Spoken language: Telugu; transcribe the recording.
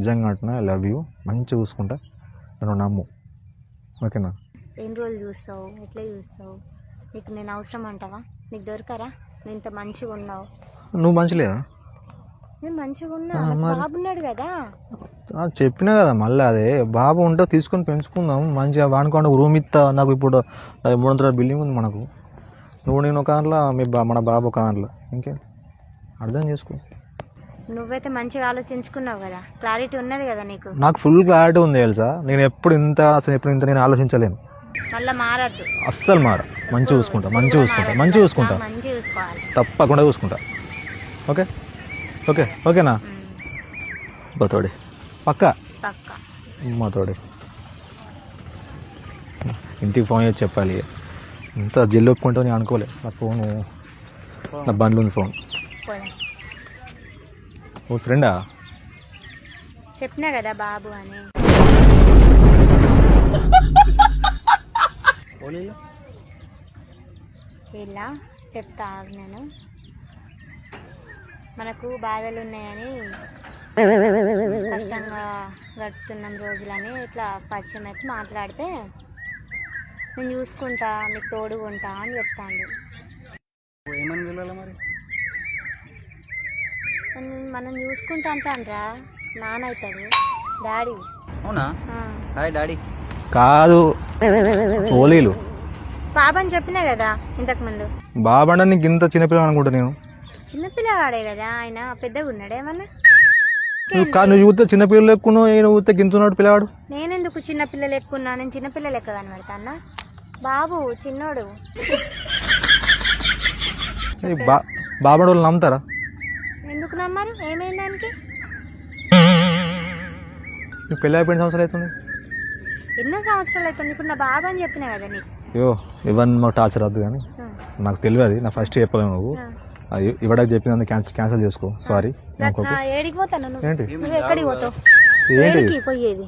నిజంగా అంటున్నా ఐ లవ్ యూ మంచిగా చూసుకుంటా. నన్ను నమ్ము. ఓకేనా? ఎన్ని రోజులు చూస్తావు? ఎట్లా చూస్తావు? నీకు నేను అవసరం అంటావా? నీకు దొరకరా? నువ్వు ఇంత మంచిగా ఉన్నావు. నువ్వు మంచిలేదా నేను మంచిగా ఉన్నా. మరి. బాబున్నాడు కదా. చెప్పినా కదా మళ్ళీ అదే. బాబు ఉంటే తీసుకొని పెంచుకుందాం. మంచిగా వాడుకోండి రూమ్ ఇస్తా. నాకు ఇప్పుడు మూడు వందల బిల్డింగ్ ఉంది మనకు. నువ్వు నేను ఒక దాంట్లో మీ బా మన బాబు ఒక దాంట్లో. ఇంకే? అర్థం చేసుకో. నువ్వైతే మంచిగా ఆలోచించుకున్నావు కదా. క్లారిటీ ఉన్నది కదా నీకు? నాకు ఫుల్ క్లారిటీ ఉంది తెలుసా? నేను ఎప్పుడు ఇంత అసలు ఎప్పుడు ఇంత నేను ఆలోచించలేను. మళ్ళీ మారద్దు. అస్సలు మార మంచిగా చూసుకుంటా మంచిగా చూసుకుంటా మంచిగా చూసుకుంటా. మంచిగా చూసుకోవాలి. తప్పకుండా చూసుకుంటా. ఓకే? ఓకే ఓకేనా? బతోడి పక్క? పక్క. మాతోడి ఇంటికి ఫోన్ చేసి చెప్పాలి. ఇంత జల్లు ఒప్పుకుంటా నేను అనుకోలే. నా ఫోను నా బండ్లు ఉంది ఫోన్ ఓ ఫ్రెండా? చెప్పినా కదా బాబు అని. ఇలా చెప్తా నేను మనకు బాధలు ఉన్నాయని కష్టంగా గడుపుతున్నాం రోజులని ఇట్లా పరిచయం అయితే మాట్లాడితే నేను చూసుకుంటా మీకు తోడుగా ఉంటా అని చెప్తాండు ఏమని మరి? మనం- మనం చూసుకుంటా అంటాన్రా నాన్న అవుతాడు డాడీ. అవునా. Hi daddy. కాదు ఓలీలు బాబు అని చెప్పినా కదా ఇంతకు ముందు బాబండ నీకు ఇంత చిన్నపిల్లలు అనుకుంటా నేను. చిన్నపిల్లవాడే కదా ఆయన? పెద్దగా ఉన్నాడు ఏమన్నా? నువ్వు కాదు నువ్వు చూస్తే చిన్నపిల్లలు ఎక్కువ నువ్వు చూస్తే గింతున్నాడు పిల్లవాడు. నేనెందుకు చిన్నపిల్లలు ఎక్కువ ఉన్నా నేను చిన్నపిల్లలు ఎక్కువ కనబడతా అన్న బాబు చిన్నోడు. ఈ బా బాబండ వాళ్ళు నమ్ముతారా? నమ్మారు ఏమైంది దానికి? పెళ్ళి అయిపోయిన సంవత్సరాలు అవుతుంది ఎన్నో సంవత్సరాలు అవుతుంది? ఇప్పుడు నా బాబు అని చెప్పినా కదా నీకు? అయ్యో ఇవన్నీ మాకు టార్చర్ వద్దు కానీ నాకు తెలియదు నా ఫస్ట్ చెప్పలేవు నువ్వు. ఇవ్వడానికి చెప్పింది క్యాన్సిల్ క్యాన్సిల్ చేసుకో. సారీ ఏడికి పోతాను నువ్వు ఎక్కడికి పోతావు? ఏంటి? ఏడికి పోయేది?